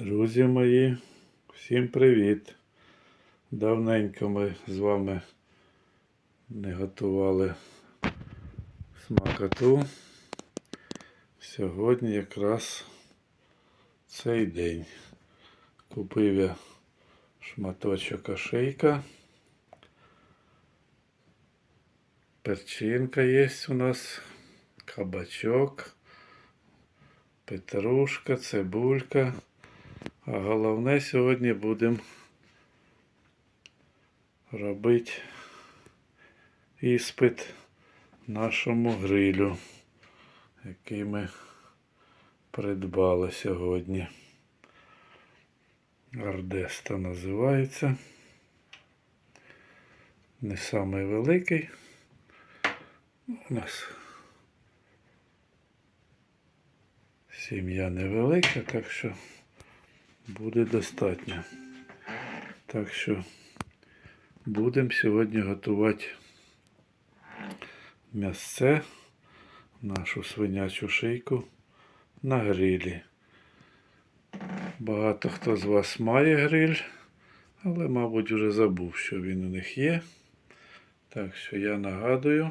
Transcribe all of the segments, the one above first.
Друзі мої, всім привіт! Давненько ми з вами не готували смакоту. Сьогодні якраз цей день. Купив я шматочок ошейка. Перчинка є у нас, кабачок, петрушка, цибулька. А головне сьогодні будемо робити іспит нашому грилю, який ми придбали сьогодні. Ардеста називається. Не самий великий. У нас сім'я невелика, так що буде достатньо. Так що будемо сьогодні готувати м'ясце, нашу свинячу шийку на грилі. Багато хто з вас має гриль, але, мабуть, вже забув, що він у них є. Так що я нагадую.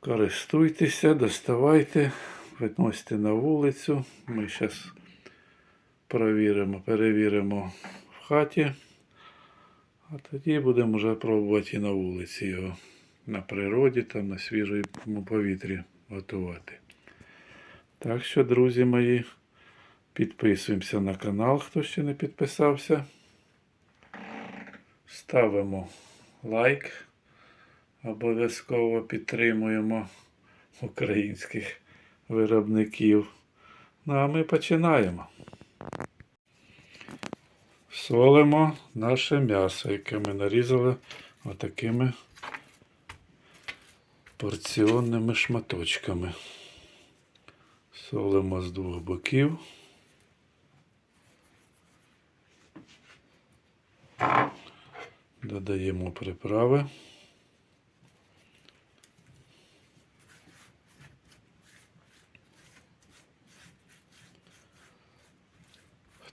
Користуйтеся, доставайте, виносьте на вулицю. Ми зараз перевіримо, перевіримо в хаті, а тоді будемо вже пробувати і на вулиці його на природі, там на свіжому повітрі готувати. Так що, друзі мої, підписуємося на канал, хто ще не підписався. Ставимо лайк. Обов'язково підтримуємо українських виробників. Ну а ми починаємо. Солимо наше м'ясо, яке ми нарізали отакими порціонними шматочками. Солимо з двох боків. Додаємо приправи.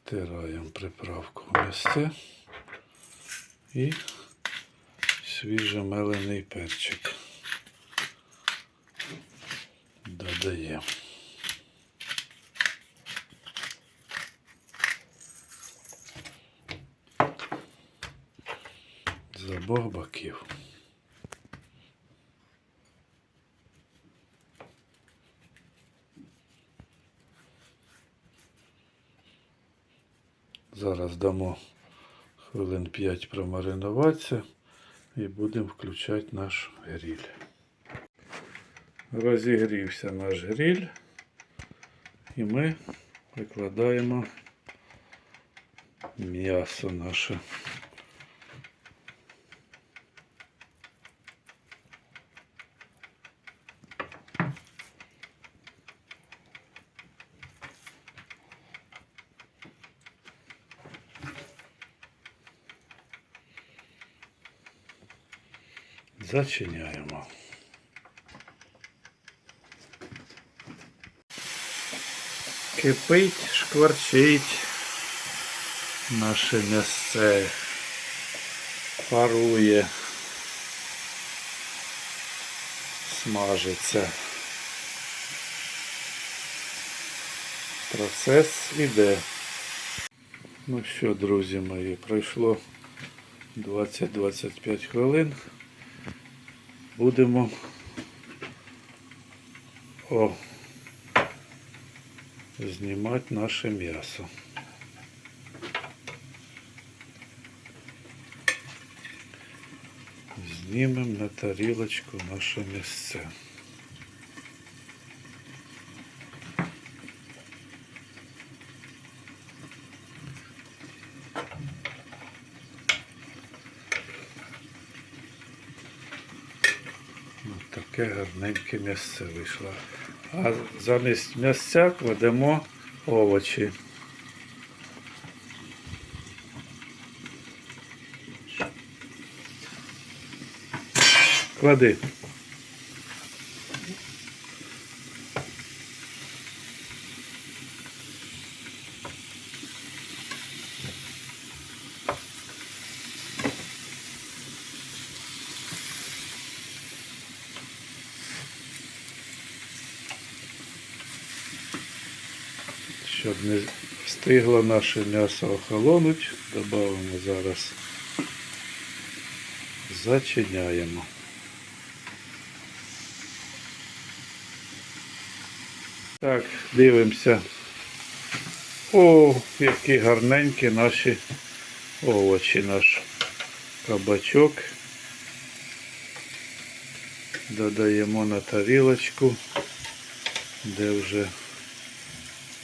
Втираємо приправку в місце і свіжомелений перчик. Додаємо. З обох боків. Зараз дамо хвилин 5 промаринуватися і будемо включати наш гріль. Розігрівся наш гріль і ми викладаємо м'ясо наше. Зачиняємо. Кипить, шкварчить наше м'ясце. Парує. Смажиться. Процес іде. Ну що, друзі мої, пройшло 20-25 хвилин. Будемо о, знімати наше м'ясо. Знімемо на тарілочку наше місце. Ось таке гарненьке місце вийшло. А замість м'ясця кладемо овочі. Клади. Щоб не встигло наше м'ясо охолонуть, додаємо зараз. Зачиняємо. Так, дивимося. О, які гарненькі наші овочі, наш кабачок. Додаємо на тарілочку, де вже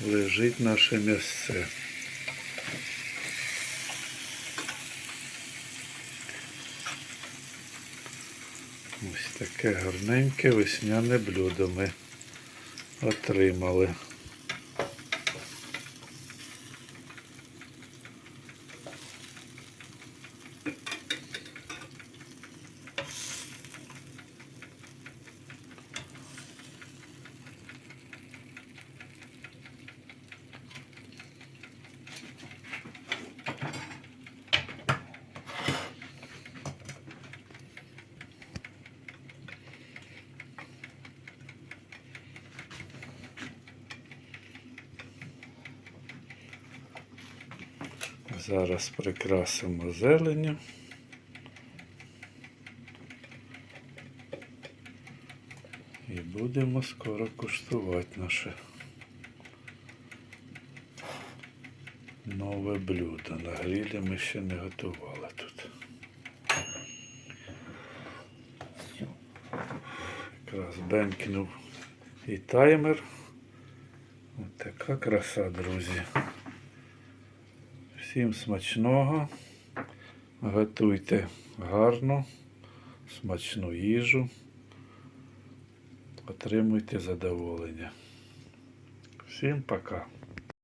лежить наше місце. Ось таке гарненьке весняне блюдо ми отримали. Зараз прикрасимо зеленню. І будемо скоро куштувати наше нове блюдо. На грилі ми ще не готували тут. Якраз бенькнув і таймер. Ось така краса, друзі. Всім смачного. Готуйте гарно, смачну їжу. Отримуйте задоволення. Всім пока.